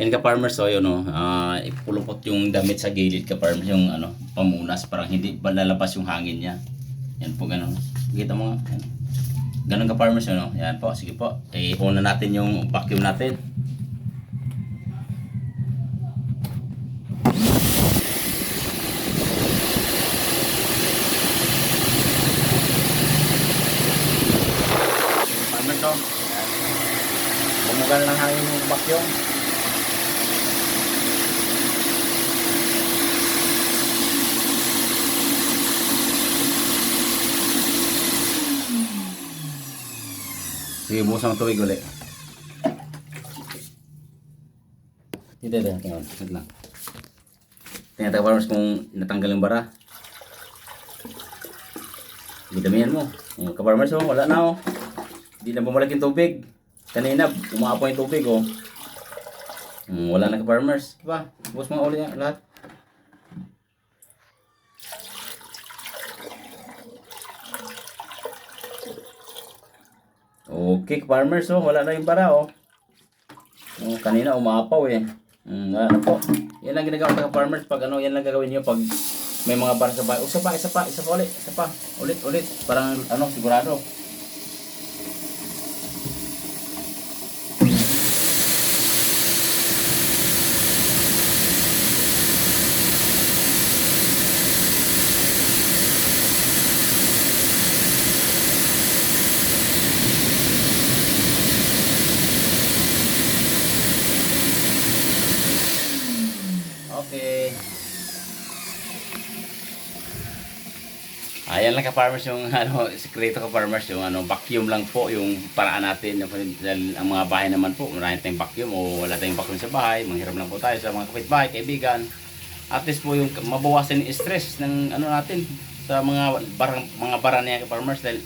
Yan ka farmers so yun no, ah ipulupot yung damit sa gilid ka farmers yung ano, pamunas parang hindi ba lalabas yung hangin niya. Yan po ganun. Kita mo nga. Ganun ka farmers yun no. Yan po, sige po. Eh una natin yung vacuum natin. Bumugal ng hangin yung vacuum. Sige, bukas ang tubig ulit. Dito, dito. Tingnan, wait lang. Tingnan tayo farmers kung natanggal yung bara. Gidamihan mo. Yung ka-farmers oh, wala na oh. Hindi na bumalik yung tubig. Kanina, umaapo yung tubig oh. Hmm, wala na ka-farmers. Diba? Bukas mga yan, lahat. Okay, farmers, oh, wala na yung bara, oh. Oh, kanina umapaw eh. Mm, ano po. Yan lang ginagawa ng farmers pag ano, yan lang gagawin niyo pag may mga bara sa bahay. Oh, isa pa, isa pa, isa pa ulit, isa pa. Ulit, ulit. Parang ano, sigurado. Ayan lang ka-farmers yung ano, sekreto ka-farmers yung ano, vacuum lang po yung paraan natin. Yung, ang mga bahay naman po, marami tayong vacuum o wala tayong vacuum sa bahay. Manghiram lang po tayo sa mga kapitbahay, kaibigan. At least po yung mabawasan yung stress ng ano natin sa mga barang, mga bara niya ka-farmers dahil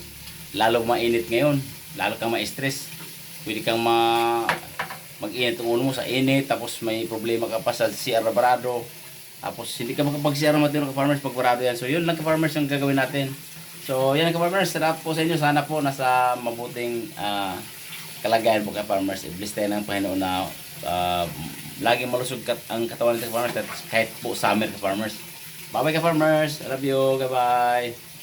lalo mainit ngayon. Lalo kang ma-stress. Pwede kang ma mag-init ang ulo mo sa init tapos may problema ka pa sa CR barado tapos hindi ka makapag-CR matino ka farmers pag barado yan. So yun lang ka farmers yung gagawin natin. So yan ka farmers sarap po sa inyo. Sana po nasa mabuting ah, kalagayan po ka farmers. I-bless tayo ng Panginoon na ah, laging malusog kat ang katawan natin ka farmers at kahit po summer ka farmers bye bye ka farmers I love you. Bye bye